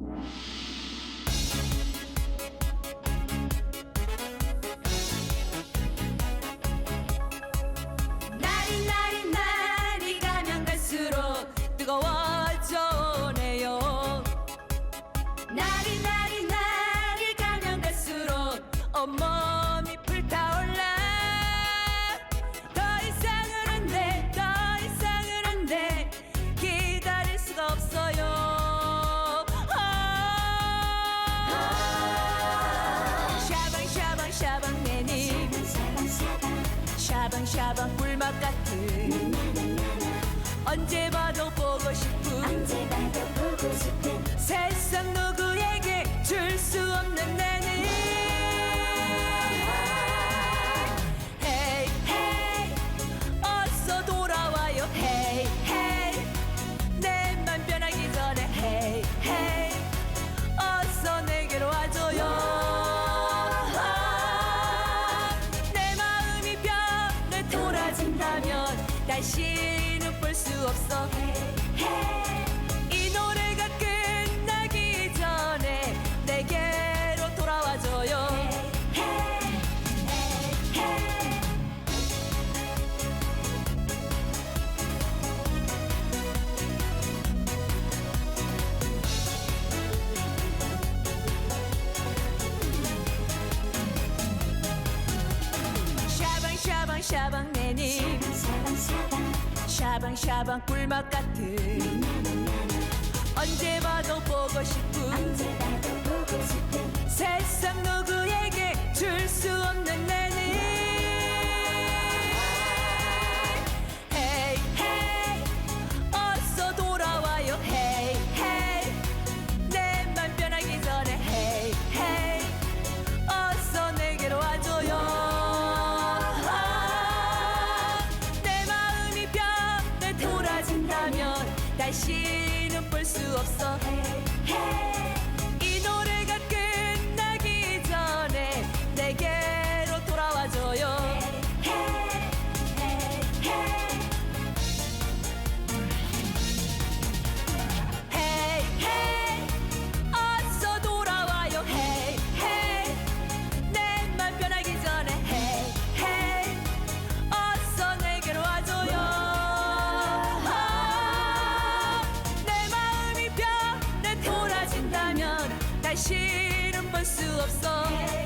you 샤방샤방 꿀맛 같은 언제 봐도 보고 싶은 다시는 볼 수 없어 hey, hey. 샤방샤방 꿀맛 같은. 언제 봐도 보고 다시는 볼 수 없어 hey, hey. cheat and pursue love songs.